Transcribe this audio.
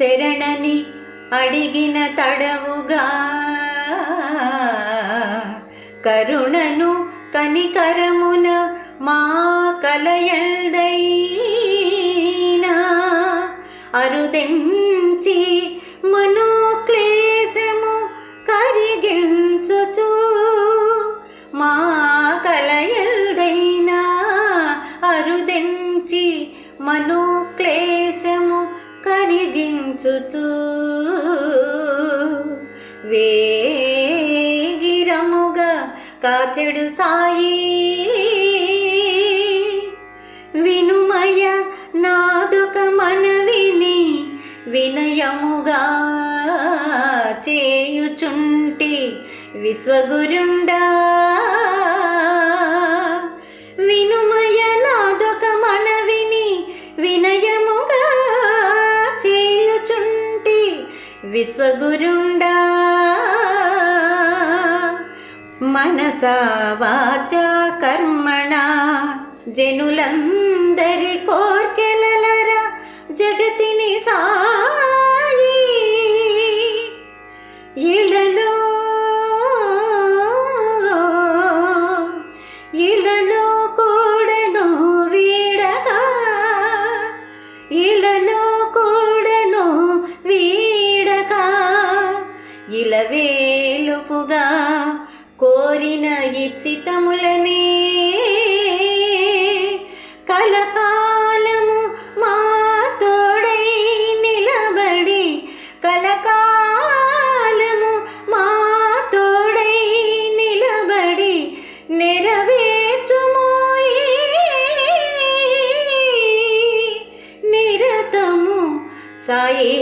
శరణని అడిగిన తడవుగా కరుణను కనికరమున మా కలయల్దైనా అరుదెంచి మనోక్లేశము కరిగించుచు మా కలయల్దైనా అరుదెంచి మనోక్లేశము కరిగించుచు వేగిరముగా కాచెడు సాయి వినుమయ నాదొక మనవిని వినయముగా చేయుచుంటి విశ్వగురుండా విశ్వగురుండా. మనసా వాచా కర్మణ. జనులందరి కోర్కెలరా జగతిని సా వేలుపుగా కోరిన ఇప్సితములనే కలకాలము మా తోడై నిలబడి కలకాలము మా తోడై నిలబడి నెరవేర్చుమోయి నిరతము సాయే